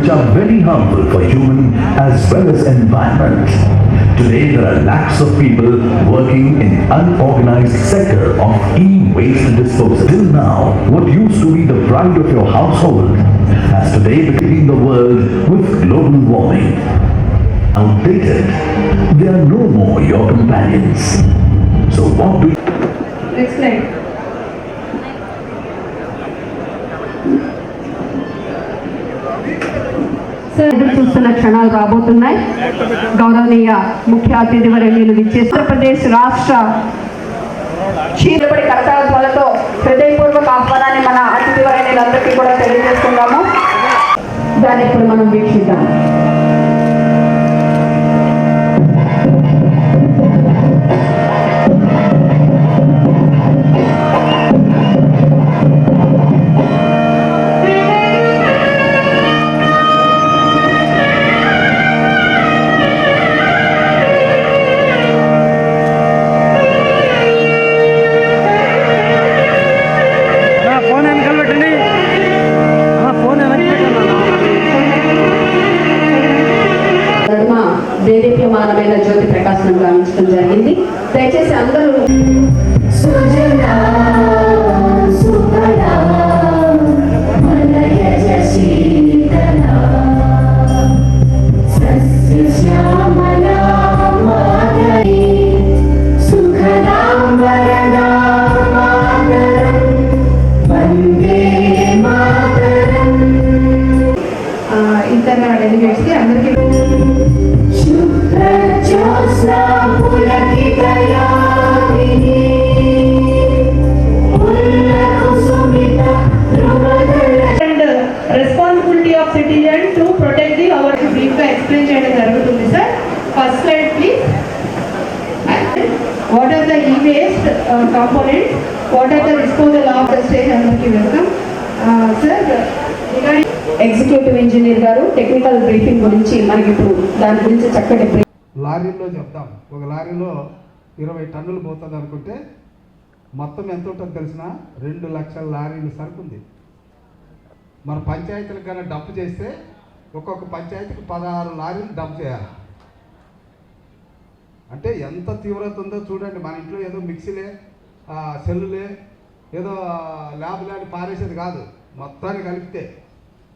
which are very harmful for human as well as environment. Today, there are lakhs of people working in unorganized sector of e-waste disposal. Till now, what used to be the pride of your household has today become the world with global warming. Outdated, they are no more your companions. క్షణాలు రాబోతున్నాయి. గౌరవనీయ ముఖ్య అతిథి వర్యులు విచ్చేసి ఆంధ్రప్రదేశ్ రాష్ట్ర చీరపడి కరతాళాలతో హృదయపూర్వక ఆహ్వానాన్ని మన అతిథి వర్యులందరికీ కూడా తెలియజేస్తున్నాము. దాన్ని ఇప్పుడు మనం responsibility of citizen to protect the our brief explain చేయడం జరుగుతుంది sir first slide please what are the e waste components what are the disposal of the stage అందరికీ welcome sir regarding executive engineer గారు technical briefing గురించి మనకి ఇప్పుడు దాని గురించి చక్కటి brief లారీలో చెప్తాం ఒక లారీలో ఇరవై టన్నులు పోతుంది అనుకుంటే మొత్తం ఎంత ఉంటుందో తెలిసిన రెండు లక్షల లారీలు సరుకుంది. మన పంచాయతీలకు కన్నా డబ్బు చేస్తే ఒక్కొక్క పంచాయతీకి పదహారు లారీలు డబ్బు చేయాలి. అంటే ఎంత తీవ్రత ఉందో చూడండి మన ఇంట్లో ఏదో మిక్సీలే సెల్లులే ఏదో ల్యాబ్ లాంటి పారేసేది కాదు మొత్తాన్ని కలిపితే.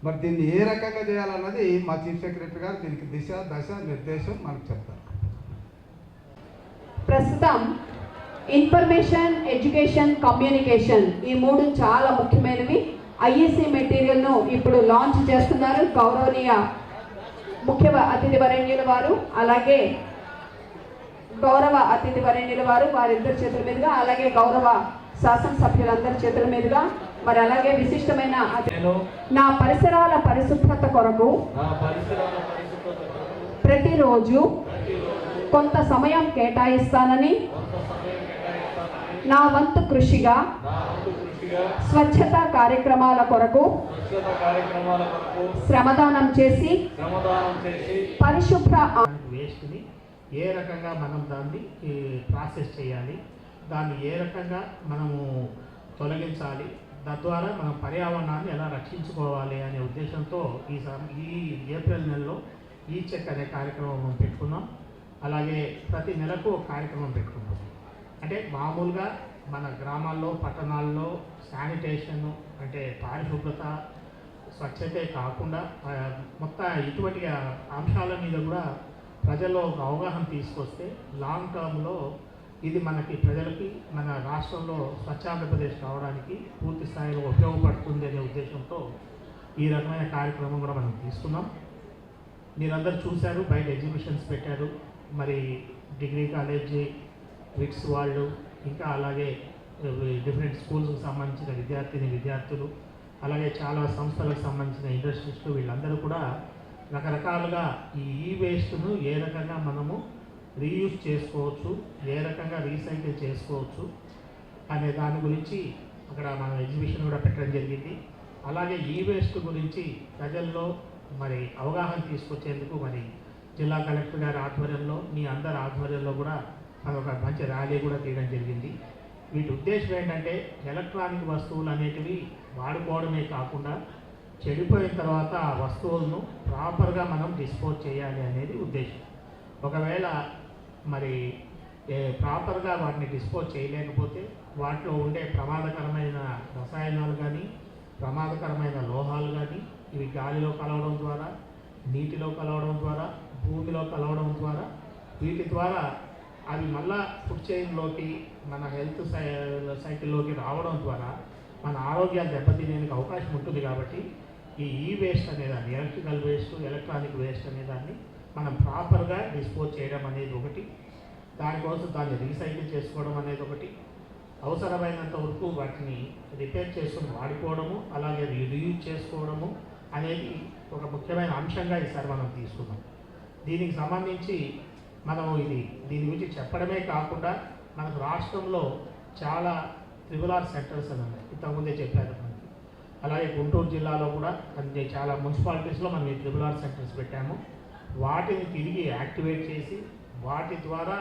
మరి దీన్ని ఏ రకంగా చేయాలన్నది మా చీఫ్ సెక్రటరీ గారు దీనికి దిశ దశ నిర్దేశం మనకు చెప్తారు. ప్రస్తుతం ఇన్ఫర్మేషన్ ఎడ్యుకేషన్ కమ్యూనికేషన్ ఈ మూడు చాలా ముఖ్యమైనవి. ఐఎస్సి మెటీరియల్ను ఇప్పుడు లాంచ్ చేస్తున్నారు గౌరవనీయ ముఖ్య అతిథి వరేణ్యుల వారు అలాగే గౌరవ అతిథి వరేణ్యుల వారు వారిద్దరి చేతుల మీదుగా అలాగే గౌరవ శాసనసభ్యులందరి చేతుల మీదుగా మరి అలాగే విశిష్టమైన నా పరిసరాల పరిశుభ్రత కొరకు ప్రతిరోజు కొంత సమయం కేటాయిస్తానని నా వంతు కృషిగా స్వచ్ఛత కార్యక్రమాల కొరకు శ్రమదానం చేసి పరిశుభ్ర వేస్ట్ని ఏ రకంగా మనం దాన్ని ప్రాసెస్ చేయాలి దాన్ని ఏ రకంగా మనము తొలగించాలి తద్వారా మనం పర్యావరణాన్ని ఎలా రక్షించుకోవాలి అనే ఉద్దేశంతో ఈ ఈ ఏప్రిల్ నెలలో ఈ చెక్ అనే కార్యక్రమం మనం పెట్టుకున్నాం. అలాగే ప్రతి నెలకు ఒక కార్యక్రమం పెట్టుకున్నాం అంటే మామూలుగా మన గ్రామాల్లో పట్టణాల్లో శానిటేషన్ అంటే పారిశుభ్రత స్వచ్ఛతే కాకుండా మొత్తం ఇటువంటి అంశాల మీద కూడా ప్రజల్లో ఒక అవగాహన తీసుకొస్తే లాంగ్ టర్మ్లో ఇది మనకి ప్రజలకి మన రాష్ట్రంలో స్వచ్ఛ ఆంధ్రప్రదేశ్ రావడానికి పూర్తి స్థాయిలో ఉపయోగపడుతుంది అనే ఉద్దేశంతో ఈ రకమైన కార్యక్రమం కూడా మనం తీసుకున్నాం. మీరందరూ చూశారు బయట ఎగ్జిబిషన్స్ పెట్టారు. మరి డిగ్రీ కాలేజీ విట్స్ వాళ్ళు ఇంకా అలాగే డిఫరెంట్ స్కూల్స్కి సంబంధించిన విద్యార్థిని విద్యార్థులు అలాగే చాలా సంస్థలకు సంబంధించిన ఇండస్ట్రీస్లు వీళ్ళందరూ కూడా రకరకాలుగా ఈ ఈ వేస్ట్ను ఏ రకంగా మనము రీయూజ్ చేసుకోవచ్చు ఏ రకంగా రీసైకిల్ చేసుకోవచ్చు అనే దాని గురించి అక్కడ మన ఎగ్జిబిషన్ కూడా పెట్టడం జరిగింది. అలాగే ఈ వేస్ట్ గురించి ప్రజల్లో మరి అవగాహన తీసుకొచ్చేందుకు మరి జిల్లా కలెక్టర్ గారి ఆధ్వర్యంలో మీ అందరి ఆధ్వర్యంలో కూడా అదొక మంచి ర్యాలీ కూడా తీయడం జరిగింది. వీటి ఉద్దేశం ఏంటంటే ఎలక్ట్రానిక్ వస్తువులు అనేటివి వాడుకోవడమే కాకుండా చెడిపోయిన తర్వాత ఆ వస్తువులను ప్రాపర్గా మనం డిస్పోజ్ చేయాలి అనేది ఉద్దేశం. ఒకవేళ మరి ప్రాపర్గా వాటిని డిస్పోజ్ చేయలేకపోతే వాటిలో ఉండే ప్రమాదకరమైన రసాయనాలు కానీ ప్రమాదకరమైన లోహాలు కానీ ఇవి గాలిలో కలవడం ద్వారా నీటిలో కలవడం ద్వారా భూమిలో కలవడం ద్వారా వీటి ద్వారా అవి మళ్ళా ఫుడ్ చైన్లోకి మన హెల్త్ సై సైకిల్లోకి రావడం ద్వారా మన ఆరోగ్యాలు దెబ్బతినేందుకు అవకాశం ఉంటుంది కాబట్టి ఈ ఈ వేస్ట్ అనేదాన్ని ఎలక్ట్రికల్ వేస్ట్ ఎలక్ట్రానిక్ వేస్ట్ అనేదాన్ని మనం ప్రాపర్గా డిస్పోజ్ చేయడం అనేది ఒకటి. దానికోసం దాన్ని రీసైకిల్ చేసుకోవడం అనేది ఒకటి. అవసరమైనంత వరకు వాటిని రిపేర్ చేసుకుని వాడుకోవడము అలాగే రీయూజ్ చేసుకోవడము అనేది ఒక ముఖ్యమైన అంశంగా ఈసారి మనం తీసుకున్నాం. దీనికి సంబంధించి మనం ఇది దీని గురించి చెప్పడమే కాకుండా మనకు రాష్ట్రంలో చాలా త్రిబుల్ ఆర్ సెంటర్స్ అని ఉన్నాయి. ఇంతకుముందే చెప్పారు మనకి. అలాగే గుంటూరు జిల్లాలో కూడా చాలా మున్సిపాలిటీస్లో మనం ఈ త్రిబుల్ ఆర్ సెంటర్స్ పెట్టాము. వాటిని తిరిగి యాక్టివేట్ చేసి వాటి ద్వారా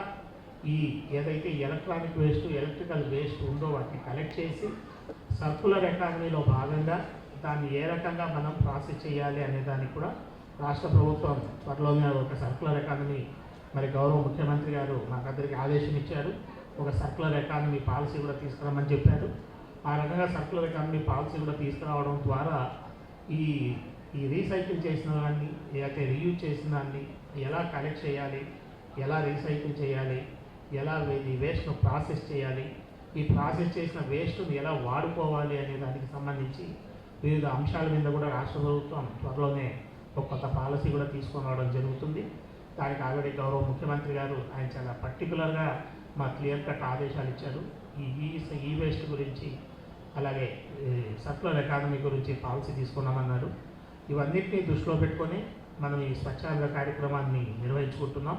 ఈ ఏదైతే ఎలక్ట్రానిక్ వేస్ట్ ఎలక్ట్రికల్ వేస్ట్ ఉందో వాటిని కలెక్ట్ చేసి సర్కులర్ ఎకానమీలో భాగంగా దాన్ని ఏ రకంగా మనం ప్రాసెస్ చేయాలి అనే దానికి కూడా రాష్ట్ర ప్రభుత్వం త్వరలోనే ఒక సర్కులర్ ఎకానమీ మరి గౌరవ ముఖ్యమంత్రి గారు మాకందరికీ ఆదేశం ఇచ్చారు. ఒక సర్కులర్ ఎకానమీ పాలసీ కూడా తీసుకురామని చెప్పారు. ఆ రకంగా సర్కులర్ ఎకానమీ పాలసీ కూడా తీసుకురావడం ద్వారా ఈ ఈ రీసైకిల్ చేసిన దాన్ని లేకపోతే రీయూజ్ చేసిన దాన్ని ఎలా కలెక్ట్ చేయాలి ఎలా రీసైకిల్ చేయాలి ఎలా ఈ వేస్ట్ను ప్రాసెస్ చేయాలి ఈ ప్రాసెస్ చేసిన వేస్ట్ను ఎలా వాడుకోవాలి అనే దానికి సంబంధించి వివిధ అంశాల మీద కూడా రాష్ట్ర ప్రభుత్వం త్వరలోనే ఒక కొత్త పాలసీ కూడా తీసుకొని రావడం జరుగుతుంది. దానికి ఆల్రెడీ గౌరవ ముఖ్యమంత్రి గారు ఆయన చాలా పర్టికులర్గా మా క్లియర్ కట్ ఆదేశాలు ఇచ్చారు. ఈ ఈ వేస్ట్ గురించి అలాగే సర్కులర్ ఎకానమీ గురించి పాలసీ తీసుకున్నామన్నారు. ఇవన్నిటిని దృష్టిలో పెట్టుకొని మనం ఈ స్వచ్ఛాంద కార్యక్రమాన్ని నిర్వహించుకుంటున్నాం.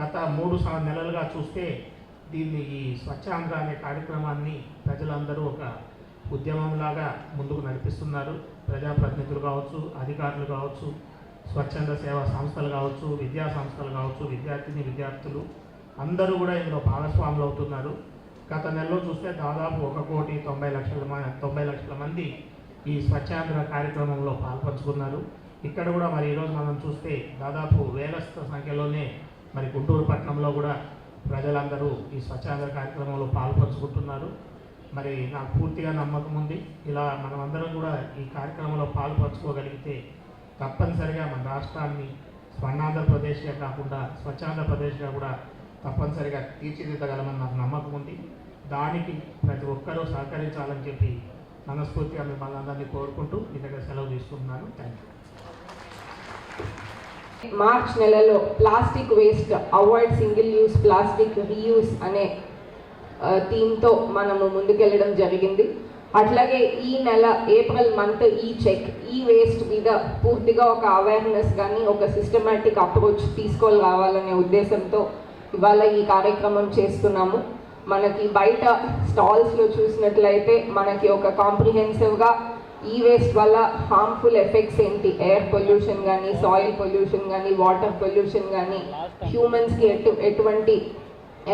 గత మూడు నెలలుగా చూస్తే దీన్ని ఈ స్వచ్ఛాంధ్ర అనే కార్యక్రమాన్ని ప్రజలందరూ ఒక ఉద్యమంలాగా ముందుకు నడిపిస్తున్నారు. ప్రజాప్రతినిధులు కావచ్చు అధికారులు కావచ్చు స్వచ్ఛంద సేవా సంస్థలు కావచ్చు విద్యా సంస్థలు కావచ్చు విద్యార్థిని విద్యార్థులు అందరూ కూడా ఇందులో భాగస్వాములు అవుతున్నారు. గత నెలలో చూస్తే దాదాపు ఒక కోటి తొంభై లక్షల తొంభై లక్షల మంది ఈ స్వచ్ఛాంధ్ర కార్యక్రమంలో పాల్పంచుకున్నారు. ఇక్కడ కూడా మరి ఈరోజు మనం చూస్తే దాదాపు వేల సంఖ్యలోనే మరి గుంటూరు పట్టణంలో కూడా ప్రజలందరూ ఈ స్వచ్ఛాంధ్ర కార్యక్రమంలో పాల్పంచుకుంటున్నారు. మరి నాకు పూర్తిగా నమ్మకం ఉంది. ఇలా మనమందరం కూడా ఈ కార్యక్రమంలో పాల్పంచుకోగలిగితే తప్పనిసరిగా మన రాష్ట్రాన్ని స్వర్ణాంధ్రప్రదేశ్గా కాకుండా స్వచ్ఛాంధ్రప్రదేశ్గా కూడా తప్పనిసరిగా తీర్చిదిద్దగలమని నాకు నమ్మకం ఉంది. దానికి ప్రతి ఒక్కరూ సహకరించాలని చెప్పి మనస్ఫూర్తిగా మిమ్మల్ని అందరినీ కోరుకుంటూ మీ దగ్గర సెలవు తీసుకుంటున్నాను. Thank you. మార్చ్ నెలలో plastic waste avoid single use plastic reuse అనే థీమ్తో మనము ముందుకెళ్ళడం జరిగింది. అట్లాగే ఈ నెల April month e check e waste మీద పూర్తిగా ఒక అవేర్నెస్ కానీ ఒక సిస్టమేటిక్ అప్రోచ్ తీసుకొని రావాలనే ఉద్దేశంతో ఇవాళ ఈ కార్యక్రమం చేస్తున్నాము. మనకి బయట స్టాల్స్లో చూసినట్లయితే మనకి ఒక కాంప్రిహెన్సివ్గా ఈ వేస్ట్ వల్ల హార్మ్ఫుల్ ఎఫెక్ట్స్ ఏంటి? ఎయిర్ పొల్యూషన్ కానీ సాయిల్ పొల్యూషన్ కానీ వాటర్ పొల్యూషన్ కానీ హ్యూమన్స్కి ఎటు ఎటువంటి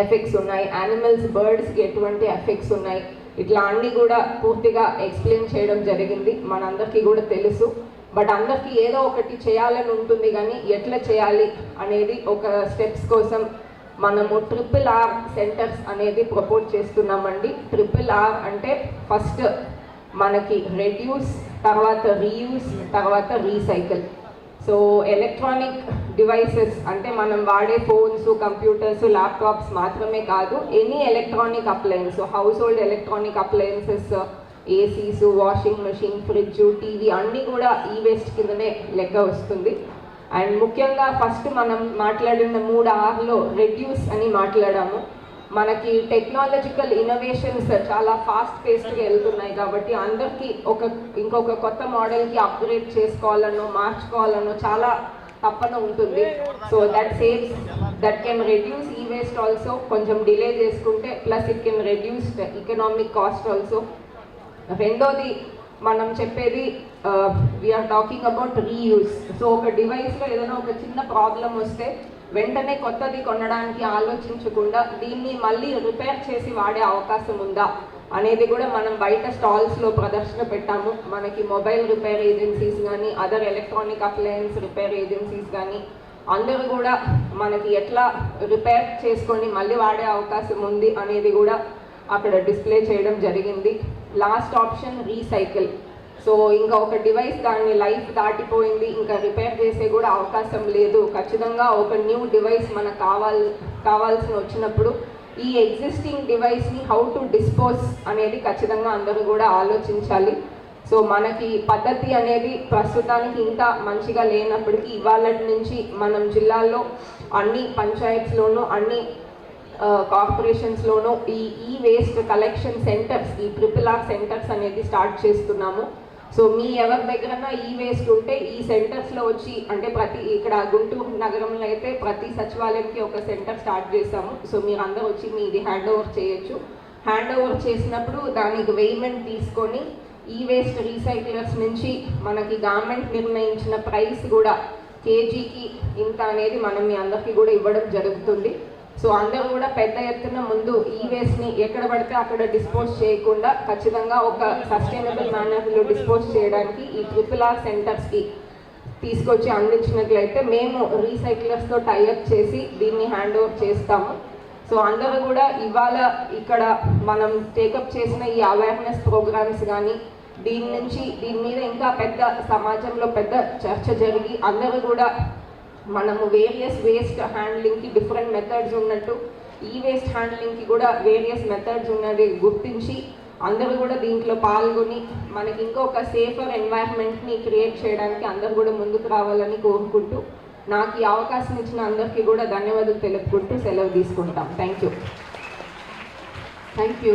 ఎఫెక్ట్స్ ఉన్నాయి. యానిమల్స్ బర్డ్స్కి ఎటువంటి ఎఫెక్ట్స్ ఉన్నాయి? ఇట్లా అన్నీ కూడా పూర్తిగా ఎక్స్ప్లెయిన్ చేయడం జరిగింది. మనందరికీ కూడా తెలుసు. బట్ అందరికీ ఏదో ఒకటి చేయాలని ఉంటుంది కానీ ఎట్లా చేయాలి అనేది ఒక స్టెప్స్ కోసం మనము ట్రిపుల్ ఆర్ సెంటర్స్ అనేది ప్రపోజ్ చేస్తున్నామండి. ట్రిపుల్ ఆర్ అంటే ఫస్ట్ మనకి రెడ్యూస్ తర్వాత రీయూస్ తర్వాత రీసైకిల్ సో ఎలక్ట్రానిక్ డివైసెస్ అంటే మనం వాడే ఫోన్స్ కంప్యూటర్స్ ల్యాప్టాప్స్ మాత్రమే కాదు any electronic appliance household electronic appliances ACs washing machine fridge TV అన్నీ కూడా ఈ వేస్ట్ కిందనే లెక్క వస్తుంది. అండ్ ముఖ్యంగా ఫస్ట్ మనం మాట్లాడిన మూడు ఆర్లో రెడ్యూస్ అని మాట్లాడాము. మనకి టెక్నాలజికల్ ఇన్నోవేషన్స్ చాలా ఫాస్ట్ పేస్డ్గా వెళ్తున్నాయి కాబట్టి అందరికీ ఒక ఇంకొక కొత్త మోడల్కి అప్గ్రేడ్ చేసుకోవాలనో మార్చుకోవాలనో చాలా తప్పన ఉంటుంది. So that saves that can reduce e waste also కొంచెం డిలే చేసుకుంటే plus it can reduce economic cost also రెండోది మనం చెప్పేది we are talking about reuse so ఒక డివైస్లో ఏదైనా ఒక చిన్న ప్రాబ్లం వస్తే వెంటనే కొత్తది కొనడానికి ఆలోచించకుండా దీన్ని మళ్ళీ రిపేర్ చేసి వాడే అవకాశం ఉందా అనేది కూడా మనం బయట స్టాల్స్లో ప్రదర్శన పెట్టాము. మనకి మొబైల్ రిపేర్ ఏజెన్సీస్ కానీ other electronic appliance repair agencies కానీ అందరూ కూడా మనకి ఎట్లా రిపేర్ చేసుకొని మళ్ళీ వాడే అవకాశం ఉంది అనేది కూడా అక్కడ డిస్ప్లే చేయడం జరిగింది. Last option recycle. సో ఇంకా ఒక డివైస్ దాని లైఫ్ దాటిపోయింది. ఇంకా రిపేర్ చేసే కూడా అవకాశం లేదు. ఖచ్చితంగా ఒక న్యూ డివైస్ మనకు కావాల్ కావాల్సి వచ్చినప్పుడు ఈ ఎగ్జిస్టింగ్ డివైస్ని హౌ టు డిస్పోజ్ అనేది ఖచ్చితంగా అందరూ కూడా ఆలోచించాలి. సో మనకి పద్ధతి అనేది ప్రస్తుతానికి ఇంకా మంచిగా లేనప్పటికీ ఇవాళ నుంచి మనం జిల్లాల్లో అన్ని పంచాయత్స్లోనూ అన్ని కార్పొరేషన్స్లోనూ ఈ ఈ వేస్ట్ కలెక్షన్ సెంటర్స్ ఈ ట్రిపుల్ ఆర్ సెంటర్స్ అనేది స్టార్ట్ చేస్తున్నాము. సో మీ ఎవరి దగ్గరన్నా ఈ వేస్ట్ ఉంటే ఈ సెంటర్స్లో వచ్చి అంటే ప్రతి ఇక్కడ గుంటూరు నగరంలో అయితే ప్రతి సచివాలయంకి ఒక సెంటర్ స్టార్ట్ చేసాము సో మీరు అందరూ వచ్చి మీది హ్యాండ్ ఓవర్ చేయొచ్చు. హ్యాండ్ ఓవర్ చేసినప్పుడు దానికి వెయ్యిమెంట్ తీసుకొని ఈ వేస్ట్ రీసైక్లర్స్ నుంచి మనకి గవర్నమెంట్ నిర్ణయించిన ప్రైస్ కూడా కేజీకి ఇంత అనేది మనం మీ అందరికీ కూడా ఇవ్వడం జరుగుతుంది. సో అందరం కూడా పెద్ద ఎత్తున ముందు ఈ వేస్ట్ని ఎక్కడ పడితే అక్కడ డిస్పోజ్ చేయకుండా ఖచ్చితంగా ఒక సస్టైనబుల్ మేనర్లో డిస్పోజ్ చేయడానికి ఈ ట్రిపుల్ ఆర్ సెంటర్స్కి తీసుకొచ్చి అందించినట్లయితే మేము రీసైక్లర్స్తో టైఅప్ చేసి దీన్ని హ్యాండ్ ఓవర్ చేస్తాము. సో అందరూ కూడా ఇవాళ ఇక్కడ మనం టేకప్ చేసిన ఈ అవేర్నెస్ ప్రోగ్రామ్స్ కానీ దీని నుంచి దీని మీద ఇంకా పెద్ద సమాజంలో పెద్ద చర్చ జరిగి అందరూ కూడా మనము వేరియస్ వేస్ట్ హ్యాండ్లింగ్కి డిఫరెంట్ మెథడ్స్ ఉన్నట్టు ఈ వేస్ట్ హ్యాండ్లింగ్కి కూడా వేరియస్ మెథడ్స్ ఉన్నది గుర్తించి అందరూ కూడా దీంట్లో పాల్గొని మనకి ఇంకొక సేఫర్ ఎన్వైర్న్మెంట్ని క్రియేట్ చేయడానికి అందరూ కూడా ముందుకు రావాలని కోరుకుంటూ నాకు ఈ అవకాశం ఇచ్చిన అందరికీ కూడా ధన్యవాదాలు తెలుపుకుంటూ సెలవు తీసుకుంటాం. Thank you thank you